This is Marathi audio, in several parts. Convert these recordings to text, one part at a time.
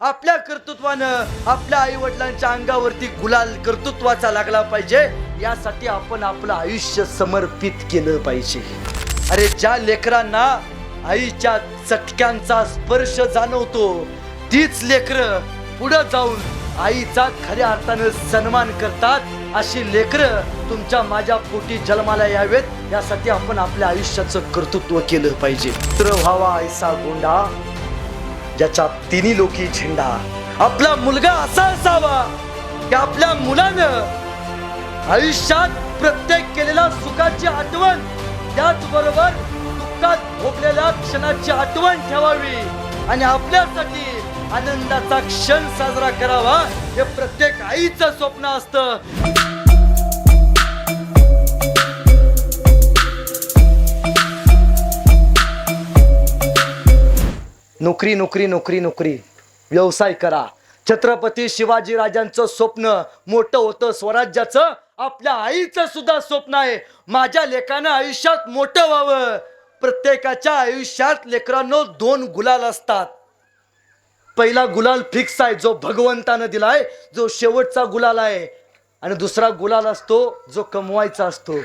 आपल्या कर्तृत्वानं आपल्या आई वडिलांच्या अंगावरती गुलाल कर्तृत्वाचा लागला पाहिजे. यासाठी आपण आपलं आयुष्य समर्पित केलं पाहिजे. अरे ज्या लेकरांना आईच्या चटक्यांचा स्पर्श जाणवतो तीच लेकरं पुढं जाऊन आईचा खऱ्या अर्थानं सन्मान करतात. अशी लेकरं तुमच्या माझ्या पोटी जन्माला यावेत. यासाठी आपण आपल्या आयुष्याचं कर्तृत्व केलं पाहिजे. तर व्हावा ऐसा गोंडा. ज्याच्या तिन्ही लोकी झेंडा. आपला मुलगा असा असावा की आपल्या मुलानं आयुष्यात प्रत्येक केलेल्या सुखाची आठवण त्याचबरोबर दुःखात भोगलेल्या क्षणाची आठवण ठेवावी आणि आपल्यासाठी आनंदाचा क्षण साजरा करावा हे प्रत्येक आईचं स्वप्न असतं. नोकरी नोकरी नोकरी नोकरी. व्यवसाय करा. छत्रपती शिवाजी राजांचं स्वप्न मोठं होतं. स्वराज्याचं आपल्या आईचं सुद्धा स्वप्न आहे. माझ्या लेखानं आयुष्यात मोठं व्हावं. प्रत्येकाच्या आयुष्यात लेकरांनो दोन गुलाल असतात. पहिला गुलाल फिक्स आहे जो भगवंतानं दिलाय जो शेवटचा गुलाल आहे. आणि दुसरा गुलाल असतो जो कमवायचा असतो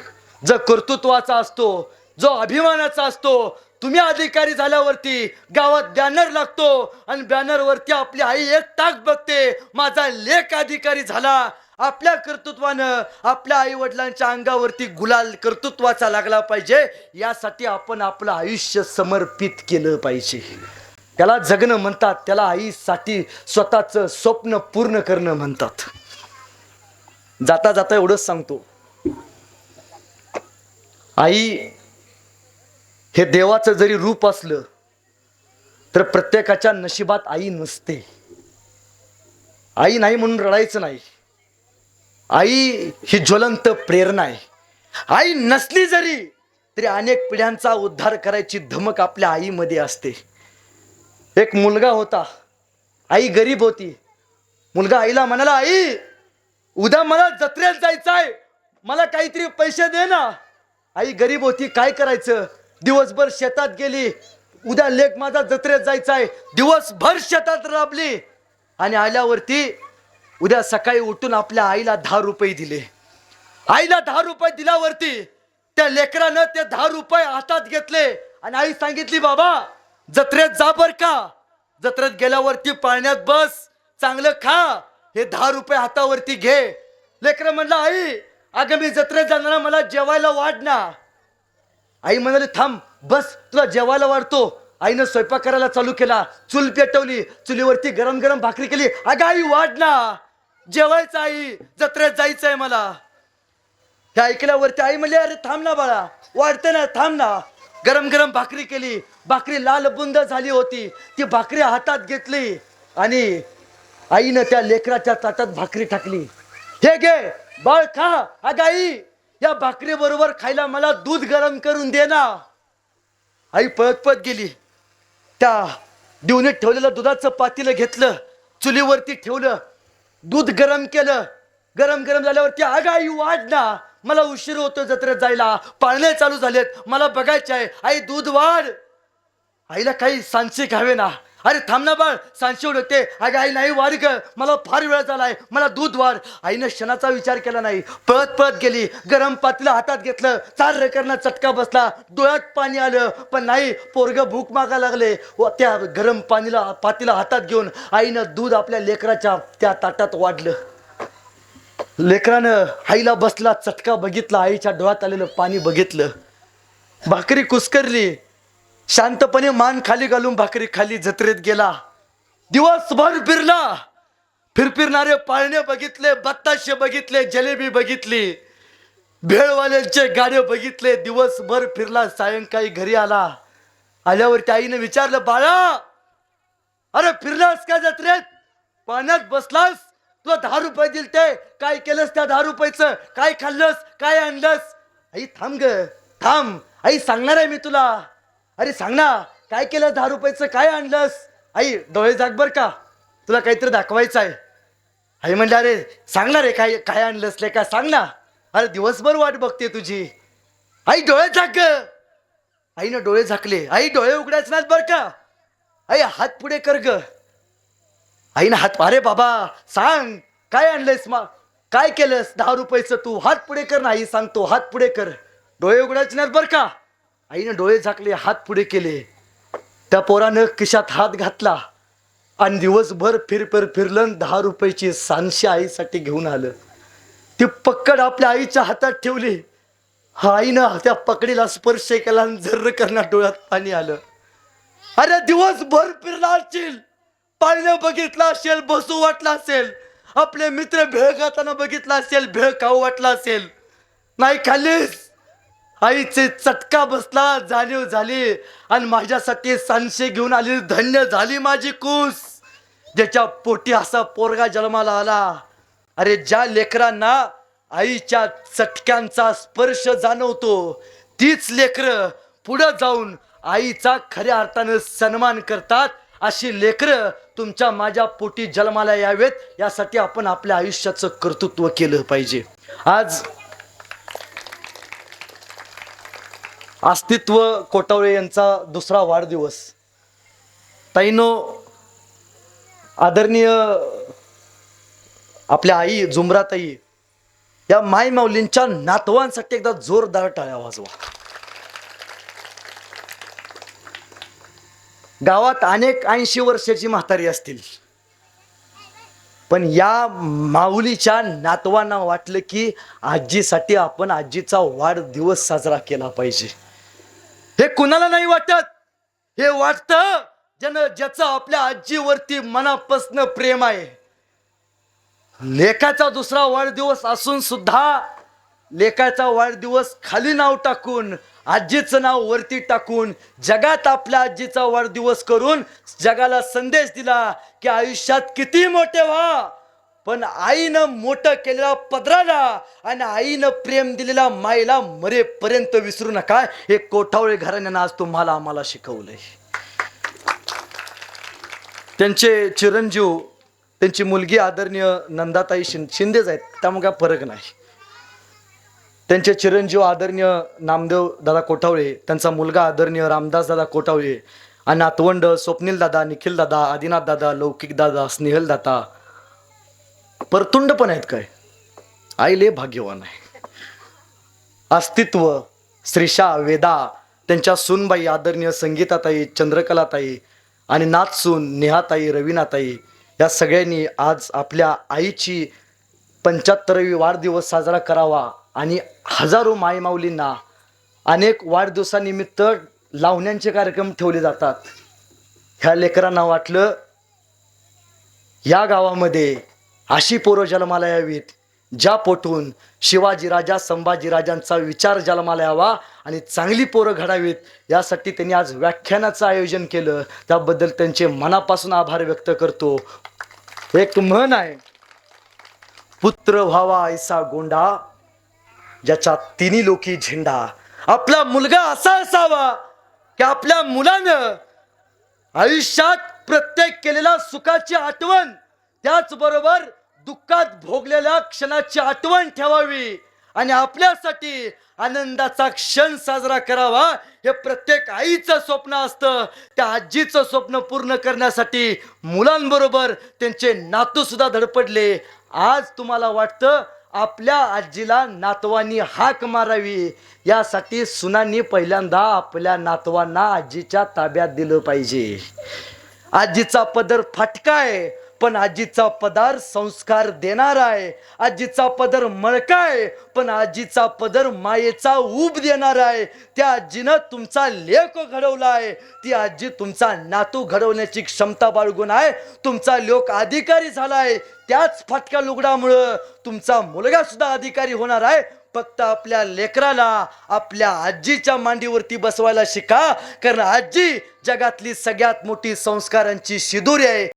जो कर्तृत्वाचा असतो जो अभिमानाचा असतो तुम्ही अधिकारी झाल्यावरती गावात बॅनर लागतो आणि बॅनरवरती आपली आई एक ताक बघते माझा लेख अधिकारी झाला. आपल्या कर्तृत्वानं आपल्या आई वडिलांच्या अंगावरती गुलाल कर्तृत्वाचा लागला पाहिजे. यासाठी आपण आपलं आयुष्य समर्पित केलं पाहिजे. त्याला जगणं म्हणतात त्याला आईसाठी स्वतःचं स्वप्न पूर्ण करणं म्हणतात. जाता जाता एवढंच सांगतो. आई हे देवाचं जरी रूप असलं तर प्रत्येकाच्या नशिबात आई नसते. आई नाही म्हणून रडायचं नाही. आई ही ज्वलंत प्रेरणा आहे. आई नसली जरी तरी अनेक पिढ्यांचा उद्धार करायची धमक आपल्या आईमध्ये असते. एक मुलगा होता. आई गरीब होती. मुलगा आईला म्हणाला आई उद्या मला जत्रेत जायचं आहे मला काहीतरी पैसे दे ना. आई गरीब होती. काय करायचं? दिवसभर शेतात गेली. उद्या लेख माझा जत्रेत जायचा आहे दिवसभर शेतात राबली. आणि आल्यावरती उद्या सकाळी उठून आपल्या आईला दहा रुपये दिले. आईला दहा रुपये दिल्यावरती त्या लेकरानं ते दहा रुपये हातात घेतले. आणि आई सांगितली बाबा जत्रेत जा बर का. जत्रेत गेल्यावरती पाळण्यात बस चांगलं खा. हे दहा रुपये हातावरती घे. लेकरं म्हणलं आई अगं मी जत्रेत जाणार मला जेवायला वाढ ना. आई म्हणाली थांब बस तुला जेवायला वाढतो. आईनं स्वयंपाक करायला चालू केला. चूल पेटवली. चुलीवरती गरम गरम भाकरी केली. अगं आई वाढ ना. जेवायचं आई. जत्रेत जायचं आहे मला. हे ऐकल्यावरती आई म्हणली अरे थांब ना बाळा. वाढते ना थांब ना. गरम गरम भाकरी केली. भाकरी लाल बुंद झाली होती. ती भाकरी हातात घेतली आणि आईनं त्या लेकराच्या ताटात भाकरी टाकली. हे घे बाळ खा. अगं आई या भाकरीबरोबर खायला मला दूध गरम करून दे ना. आई पळत पळत गेली. त्या दिवणीत ठेवलेलं दुधाचं पातीलं घेतलं चुलीवरती ठेवलं दूध गरम केलं. गरम गरम झाल्यावरती अगं आई वाढ ना. मला उशीर होतो जत्रेत जायला. पाळणे चालू झालेत. मला बघायचे आहे आई दूध वाढ. आईला काही सांचे घ्यावे ना. अरे थांब ना बाळ सांचे उडते अगं आई नाही वार ग. मला फार वेळ झालाय. मला दूध वाढ. आईनं क्षणाचा विचार केला नाही. पळत पळत गेली. गरम पातीला हातात घेतलं. चार रेकरना चटका बसला. डोळ्यात पाणी आलं. पण नाही पोरग भूक मागा लागले. व त्या गरम पाणीला पातीला हातात घेऊन आईनं दूध आपल्या लेकराच्या त्या ताटात वाढलं. लेकरानं आईला बसला चटका बघितला. आईच्या डोळ्यात आलेलं पाणी बघितलं. भाकरी कुस्करली. शांतपणे मान खाली घालून भाकरी खाली जत्रेत गेला. दिवसभर फिरला. फिरफिरणारे पाळणे बघितले बत्ताशे बघितले जलेबी बघितली. भेळवाल्यांचे गाडे बघितले दिवसभर फिरला सायंकाळी घरी आला. आल्यावरती आईने विचारलं बाळा अरे फिरलास का जत्रेत? पाण्यात बसलास? तुला दहा रुपये दिलते. काय केलंस त्या दहा रुपयाचं? काय खाल्लंस? काय आणलंस? आई थांब ग. थांब. आई सांगणार आहे मी तुला. अरे सांग ना काय केलं दहा रुपयाचं? काय आणलंस? आई डोळे जाग बर का. तुला काहीतरी दाखवायचं आहे आई म्हणलं अरे सांगणार रे काय काय आणलंस ले का? सांग ना. अरे दिवसभर वाट बघते तुझी. आई डोळे झाक. ग आईनं डोळे झाकले. आई डोळे उघडायच नाही बर का. आई हात पुढे कर ग. आईनं हात अरे बाबा सांग. काय आणलंयस मा काय केलंस? दहा रुपयाचं तू हात पुढे कर ना आई सांगतो. हात पुढे कर. डोळे उघडायचे नाही बरं का. आईनं डोळे झाकले हात पुढे केले. त्या पोरानं खिशात हात घातला आणि दिवसभर फिरफिर फिरलं दहा रुपयाची सांशी आईसाठी घेऊन आलं. ती पक्कड आपल्या आईच्या हातात ठेवली. हा आईनं त्या पकडीला स्पर्श केला आणि झर्र करणार डोळ्यात पाणी आलं. अरे दिवसभर फिरला असेल पाहिलं बघितलं असेल बसू वाटला असेल. आपले मित्र भेळ खाताना बघितला असेल भेळ खाऊ वाटला असेल. नाही खाल्लीस. आईचे चटका बसला जाणीव झाली. आणि माझ्यासाठी सांशे घेऊन आली धन्य झाली माझी कूस. ज्याच्या पोटी असा पोरगा जन्माला आला. अरे ज्या लेकरांना आईच्या चटक्यांचा स्पर्श जाणवतो तीच लेकरं पुढं जाऊन आईचा खऱ्या अर्थानं सन्मान करतात. अशी लेकरं तुमच्या माझ्या पोटी जन्माला यावेत. यासाठी आपण आपल्या आयुष्याचं कर्तृत्व केलं पाहिजे. आज अस्तित्व कोटावळे यांचा दुसरा वाढदिवस. ताईनो आदरणीय आपल्या आई जुमराताई या माय माऊलींच्या नातवांसाठी एकदा जोरदार टाळ्या वाजवा. गावात अनेक ऐंशी वर्षाची म्हातारी असतील. पण या माऊलीच्या नातवांना वाटलं की आजीसाठी आपण आजीचा वाढदिवस साजरा केला पाहिजे. हे कुणाला नाही वाटत? हे वाटतं ज्यानं ज्याचं आपल्या आजीवरती मनापासनं प्रेम आहे. लेखाचा दुसरा वाढदिवस असून सुद्धा लेखाचा वाढदिवस खाली नाव टाकून आजीचं नाव वरती टाकून जगात आपल्या आजीचा वाढदिवस करून जगाला संदेश दिला की आयुष्यात किती मोठे व्हा. पण आईनं मोठं केलेला पदराला आणि आईनं प्रेम दिलेला माईला मरेपर्यंत विसरू नका. हे कोठावळे घराण्यानं आज तुम्हाला आम्हाला शिकवलंय. त्यांचे चिरंजीव त्यांची मुलगी आदरणीय नंदाताई शिं शिंदेच आहेत. त्यामुळे काय फरक नाही. त्यांचे चिरंजीव आदरणीय नामदेव दादा कोठावळे त्यांचा मुलगा आदरणीय रामदास दादा कोठावळे आणि नातवंड स्वप्नील दादा निखिल दादा आदिनाथ दादा लौकिक दादा स्नेहल दादा परतुंड पण आहेत काय? आईले भाग्यवान आहे. अस्तित्व श्रीषा वेदा त्यांच्या सूनबाई आदरणीय संगीताताई चंद्रकलाताई आणि नाचसून नेहाताई रवीनाताई या सगळ्यांनी आज आपल्या आईची पंच्याहत्तरावी वाढदिवस साजरा करावा आणि हजारो माईमाऊलींना अनेक वाढदिवसानिमित्त लावण्यांचे कार्यक्रम ठेवले जातात. ह्या लेकरांना वाटलं या गावामध्ये अशी पोरं जन्माला यावीत. ज्या पोटून शिवाजी राजा विचार जन्माला यावा आणि चांगली पोरं घडावीत यासाठी त्यांनी आज व्याख्यानाचं आयोजन केलं. त्याबद्दल त्यांचे मनापासून आभार व्यक्त करतो. एक म्हण आहे पुत्र व्हावा ऐसा गोंडा ज्याच्या तिन्ही लोकी झेंडा. आपला मुलगा असा असावा की आपल्या मुलानं आयुष्यात प्रत्येक केलेल्या सुखाची आठवण त्याचबरोबर दुःखात भोगलेल्या क्षणाची आठवण ठेवावी आणि आपल्यासाठी आनंदाचा क्षण साजरा करावा हे प्रत्येक आईचं स्वप्न असतं. त्या आजीचं स्वप्न पूर्ण करण्यासाठी मुलांबरोबर त्यांचे नातूसुद्धा धडपडले. आज तुम्हाला वाटतं आपल्या आजीला नातवांनी हाक मारावी. यासाठी सुनांनी पहिल्यांदा आपल्या नातवांना आजीच्या ताब्यात दिलं पाहिजे. आजीचा पदर फाटका आहे. पण आजीचा पदार संस्कार देणार आहे. आजीचा पदर मळका आहे पण आजीचा पदर मायेचा ऊब देणार आहे. त्या आजीनं तुमचा लेख घडवला आहे. ती आजी तुमचा नातू घडवण्याची क्षमता बाळगून आहे. तुमचा लोक अधिकारी झाला आहे. त्याच फाटक्या लुगडामुळं तुमचा मुलगा सुद्धा अधिकारी होणार आहे. फक्त आपल्या लेकराला आपल्या आजीच्या मांडीवरती बसवायला शिका. कारण आजी जगातली सगळ्यात मोठी संस्कारांची शिदुरी आहे.